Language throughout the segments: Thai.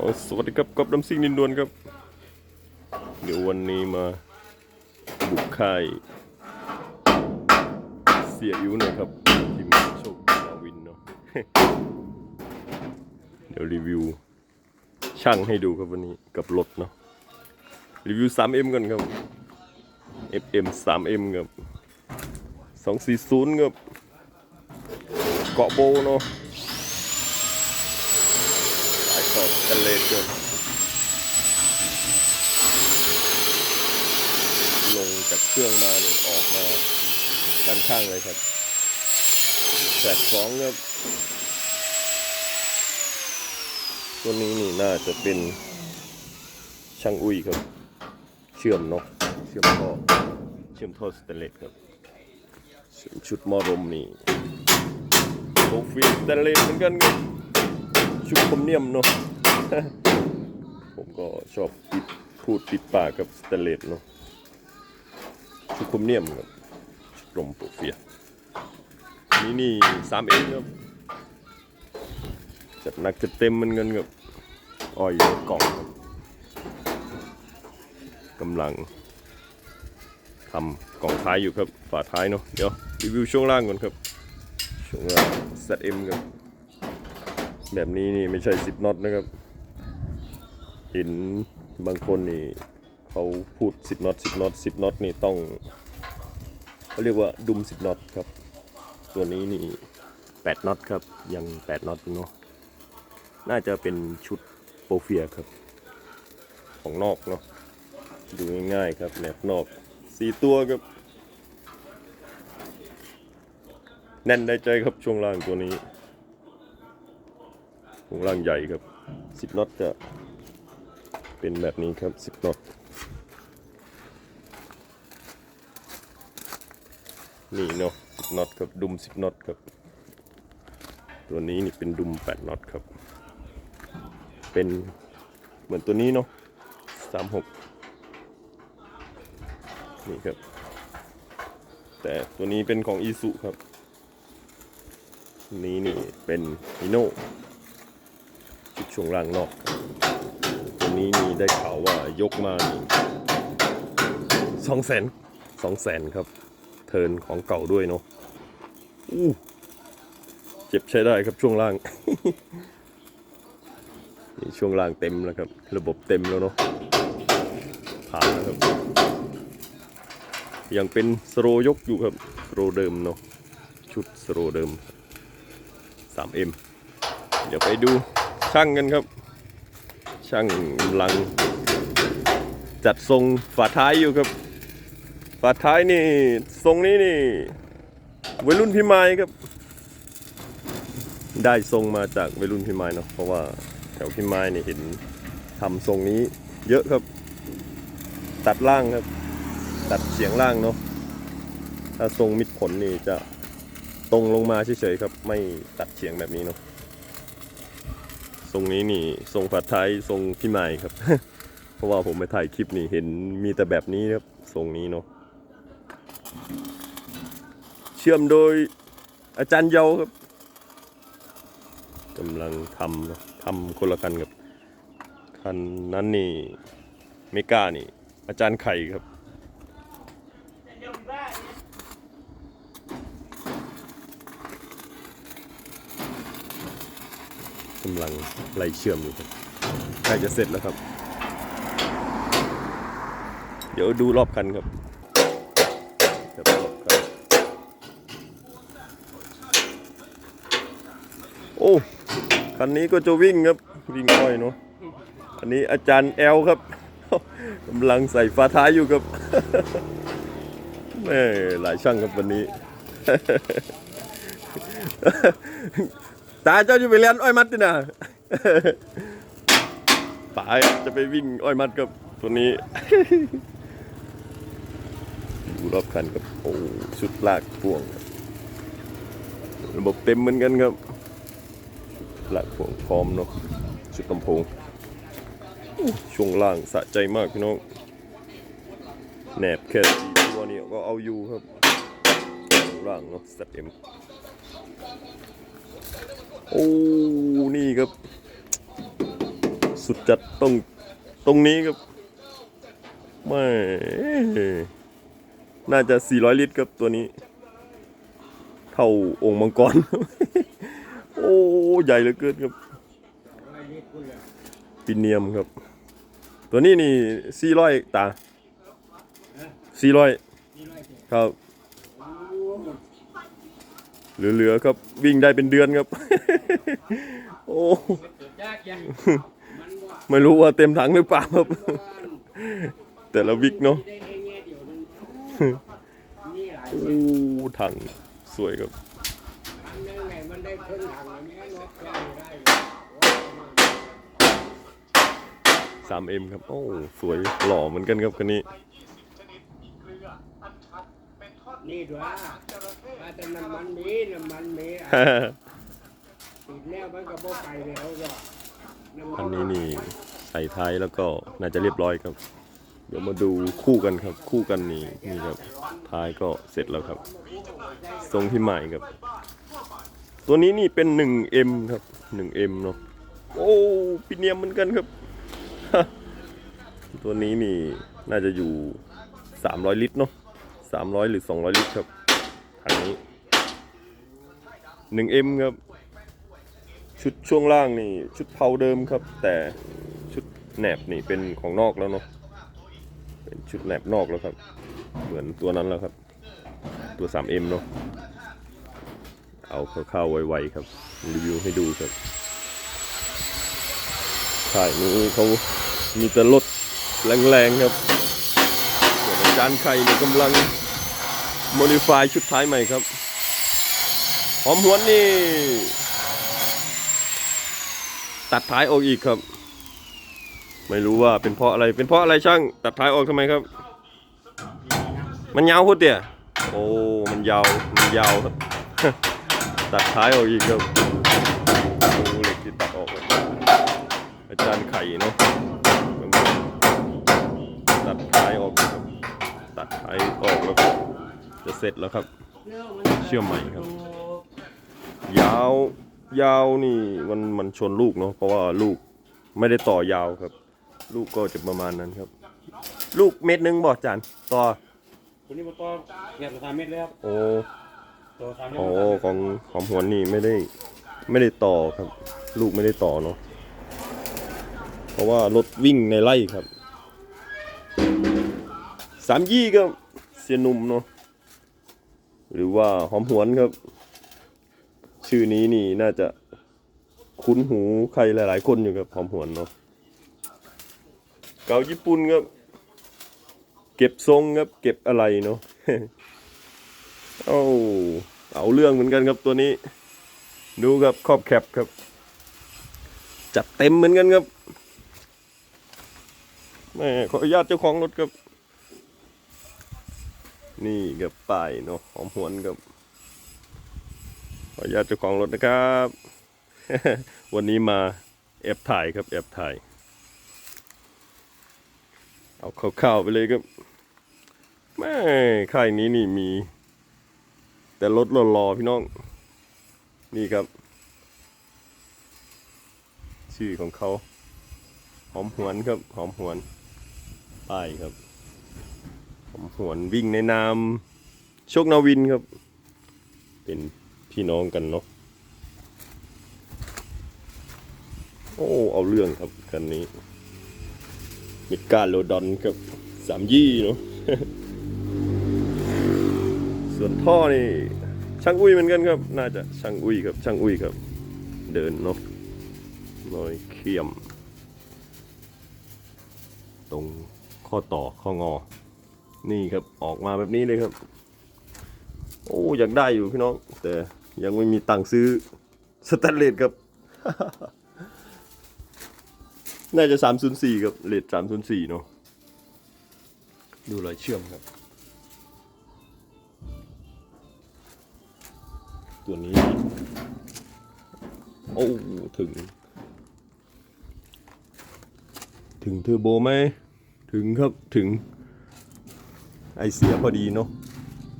อ๋อสวัสดีครับกบน้ำซิ่งนินดวนครับ เดี๋ยววันนี้มาบุกค่ายเสียอิ๋วหน่อยครับทีมโชคนาวินเนาะเดี๋ยวรีวิวช่างให้ดูครับวันนี้กับรถเนาะรีวิว 3M กันครับ FM 3M ครับ240ครับเกาะโบเนาะสายคอสแตนเลสครับลงจากเครื่องมาเนี่ยออกมาด้านข้างเลยครับแสกสองครับ ตัวนี้นี่น่าจะเป็นช่างอุ้ยครับ เชื่อมเนาะเชื่อมท่อเชื่อมท่อสเตเลสครับส่วนชุดมอรมนี่โปรฟิสเตเลสเหมือนกันครับชุดคมเนียมเนาะ ผมก็ชอบปิดพูดปิดปากกับสเตเลสเนาะชุดคมเนียมครับชุดลมโปรฟิลนี่นี่สามเอ็ครับจัดหนักจัดเต็มมันเงินกับอ้อยกล่องครับกำลังทำกล่องท้ายอยู่ครับฝาท้ายเนาะเดี๋ยวรีวิวช่วงล่างก่อนครับช่วงล่าง ZM ครับแบบนี้นี่ไม่ใช่ 10น็อตนะครับ ห็นบางคนนี่เขาพูด 10น็อต10น็อต10น็อตนี่ต้องเขาเรียกว่าดุม 10น็อตครับ ตัวนี้นี่8น็อตครับยัง8น็อตเนาะน่าจะเป็นชุดโปรเฟียครับ ของนอกเนาะดูง่ายๆครับแหนบนอกสี่ตัวครับแน่นได้ใจครับช่วงล่างตัวนี้ช่วงล่างใหญ่ครับสิบน็อตจะ เป็นแบบนี้ครับสิบน็อตนี่เนาะสิบน็อตครับดุมสิบน็อตครับ ตัวนี้นี่เป็นดุมแปดน็อตครับ เป็นเหมือนตัวนี้เนาะสามหกนี่ครับ แต่ตัวนี้เป็นของอีสุครับ นี้นี่เป็นฮิโน่ชุดช่วงล่างนอกตั วนี้นี่ได้ข่าวว่ายกมาสองแสนสองแสนครับ เทินของเก่าด้วยเนาะอู้เจ็บใช้ได้ครับช่วงล่าง นี่ช่วงล่างเต็มแล้วครับ ระบบเต็มแล้วเนาะผ่านแล้วครับ ยังเป็นสโรยกอยู่ครับสโรเดิมเนาะชุดสโรเดิม 3M เดี๋ยวไปดูช่างกันครับ ช่างกำลัง จัดทรงฝาท้ายอยู่ครับฝาท้ายนี่ทรงนี้นี่วัยรุ่นพิมายครับ ได้ทรงมาจากวัยรุ่นพิมายเนาะเพราะว่าแถวพิมายนี่เห็นทำทรงนี้เยอะครับ ตัดล่างครับ ตัดเฉียงล่างเนาะถ้าทรงมิดผลนี่จะตรงลงมาเฉยๆครับ ไม่ตัดเฉียงแบบนี้เนาะ รงนี้นี่ทรงผัดไทยทรงพิมายครับ เพราะว่าผมไปถ่ายคลิปนี่เห็นมีแต่แบบนี้ครับทรงนี้เนาะเชื่อมโดยอาจารย์เยาครับกำลังทำทำคนละคันกับคันนั้นนี่เมกานี่ อาจารย์ไข่ครับ กำลังไล่เชื่อมอยู่ครับใกล้จะเสร็จแล้วครับ เดี๋ยวดูรอบคันครับเดี๋ยวรอบคันโอ้คันนี้ก็จะวิ่งครับวิ่งอ้อยเนาะอันนี้อาจารย์แอลครับกำลังใส่ฝาท้ายอยู่ครับแม่หลายช่างครับวันนี้ ตาเจ้าจะไปเรียนอ้อยมัดดินะป๋าจะไปวิ่งอ้อยมัดกับตัวนี้ ดูรอบคันครับโอ้ชุดลากพ่วง ระบบเต็มเหมือนกันครับหลักพวงพร้อมเนาะชุดลำโพงช่วงล่างสะใจมากพี่น้องแหนบแค่สี่ตัวนี่ก็เอาอยู่ครับช่วงล่างเนาะสเต็ม อ้นี่ครับ สุดจัดตรงตรงนี้ครับไม่น่าจะ 400 ลิตรครับตัวนี้ เท่าองค์มังกร โอ้ใหญ่เหลือเกินครับปิเนียมครับ ตัวนี้นี่ 400 ตา 400 ครับ เหลือๆครับวิ่งได้เป็นเดือนครับ โอ้ไม่รู้ว่าเต็มถังหรือเปล่าครับ แต่ละวิกเนาะโอ้ถังสวยครับอันนึงไงมันได้ครึ่งถังอันนี้เนาะได้ได้ 3M ครับ โอ้ สวยหล่อเหมือนกันครับคันนี้ นี่ด้วยว่าแต่น้ำมันมีน้ำมันมีติดแล้วมันก็บ่ไปแล้วหรอกน้ำมัคันนี้นี่ใส่ท้ายแล้วก็น่าจะเรียบร้อยครับ เดี๋ยวมาดูคู่กันครับ คู่กันนี่นี่ครับท้ายก็เสร็จแล้วครับ ทรงที่ใหม่ครับ ตัวนี้นี่เป็น 1M ครับ 1M เนาะโอ้ปีเนียมเหมือนกันครับ ตัวนี้นี่น่าจะอยู่ 300 ลิตรเนาะ 300 หรือ 200 ลิตรครับถังนี้ 1M ครับ ชุดช่วงล่างนี่ ชุดเพาเดิมครับ แต่ชุดแหนบนี่เป็นของนอกแล้วเนาะเป็นชุดแหนบนอกแล้วครับ เหมือนตัวนั้นแล้วครับ ตัว 3M เนาะเอาคร่าๆไวๆครับ รีวิวให้ดูครับค่ายนี้เขามีแต่รถแรงๆครับ จารย์ไข่นี่กำลังโมดิฟายชุดท้ายใหม่ครับ หอมหวนนี่ ตัดท้ายออกอีกครับ ไม่รู้ว่าเป็นเพราะอะไร เป็นเพราะอะไรช่าง ตัดท้ายออกทำไมครับ มันยาวพุดเตี่ยโอ้ มันยาว มันยาวครับ ตัดท้ายออกอีกครับโอ้เหล็กที่ตัดออก อาจารย์ไข่เนาะ ออกแล้วครับจะเสร็จแล้วครับ เชื่อมใหม่ครับ ยาวยาวนี่มันมันชนลูกเนาะเพราะว่าลูกไม่ได้ต่อยาวครับ ลูกก็จะประมาณนั้นครับ ลูกเม็ดหนึงบอกจานต่อคุณนี่มาต่อเงียบสามเมตรแล้วครับโอ้ตัวสามเมตรโอ้ของของหวนนี่ไม่ได้ไม่ได้ต่อครับ ลูกไม่ได้ต่อเนาะเพราะว่ารถวิ่งในไร่ครับสามยี่ก็เสียหนุ่มเนาะหรือว่าหอมหวนครับ ชื่อนี้นี่น่าจะคุ้นหูใครหลาย ๆ คนอยู่ครับหอมหวนเนาะเกาญี่ปุ่นครับ เก็บทรงครับ เก็บอะไรเนาะโอ้เอาเรื่องเหมือนกันครับตัวนี้ ดูครับครอบแคปครับ จัดเต็มเหมือนกันครับแม่ขออนุญาตเจ้าของรถครับ นี่ครับป้ายเนาะหอมหวนครับขออนุญาตเจ้าของรถนะครับ วันนี้มาแอบถ่ายครับแอบถ่าย เอาข้าวๆไปเลยครับแม่ค่ายนี้นี่มี แต่รถรอๆพี่น้อง นี่ครับ ชื่อของเขา หอมหวนครับ หอมหวนป้ายครับ หอมหวนวิ่งในนามโชคนาวินครับ เป็นพี่น้องกันเนาะโอ้เอาเรื่องครับคันนี้มิดการโลดอนครับสามยี่เนาะส่วนท่อนี่ช่างอุ้ยเหมือนกันครับ น่าจะช่างอุ้ยครับช่างอุ้ยครับ เดินเนาะรอยเขียม ตรงข้อต่อข้องอ นี่ครับออกมาแบบนี้เลยครับ โอ้อยากได้อยู่พี่น้อง แต่ยังไม่มีตังค์ซื้อสแตนเลสครับ น่าจะ 304ครับเลท304 เนาะดูรอยเชื่อมครับ ตัวนี้ โอ้ ถึง ถึงเทอร์โบไหม ถึงครับถึง ไอเสียพอดีเนาะ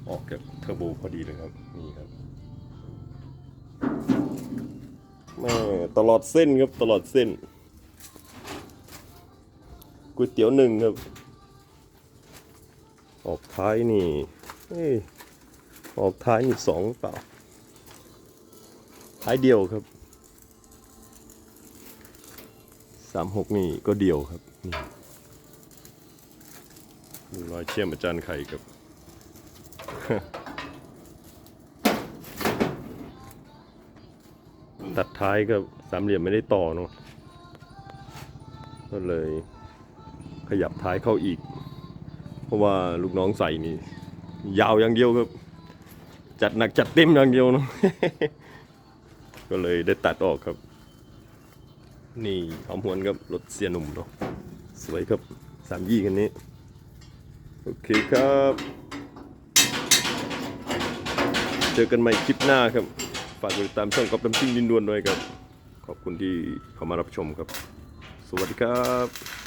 ออกจากเทอร์โบพอดีเลยครับ นี่ครับแม่ตลอดเส้นครับตลอดเส้นก๋วยเตี๋ยวหนึ่งครับ ออกท้ายนี่เอ้ยออกท้ายนี่สองเปล่า ท้ายเดียวครับสามหกนี่ก็เดียวครับนี่ดู รอยเชี่ยมอาจารย์ไข่ครับ ตัดท้ายก็สามเหลี่ยมไม่ได้ต่อเนาะก็เลยขยับท้ายเข้าอีก เพราะว่าลูกน้องใส่นี่ ยาวอย่างเดียวครับจัดหนักจัดเต็มอย่างเดียวเนาะก็เลยได้ตัดออกครับ นี่หอมหวนครับรถเสียหนุ่มเนาะสวยครับสามยี่คันนี้ โอเคครับ เจอกันใหม่คลิปหน้าครับ ฝากติดตามช่องกอล์ฟน้ำจิ้มดินดวนด้วยครับ ขอบคุณที่เข้ามารับชมครับ สวัสดีครับ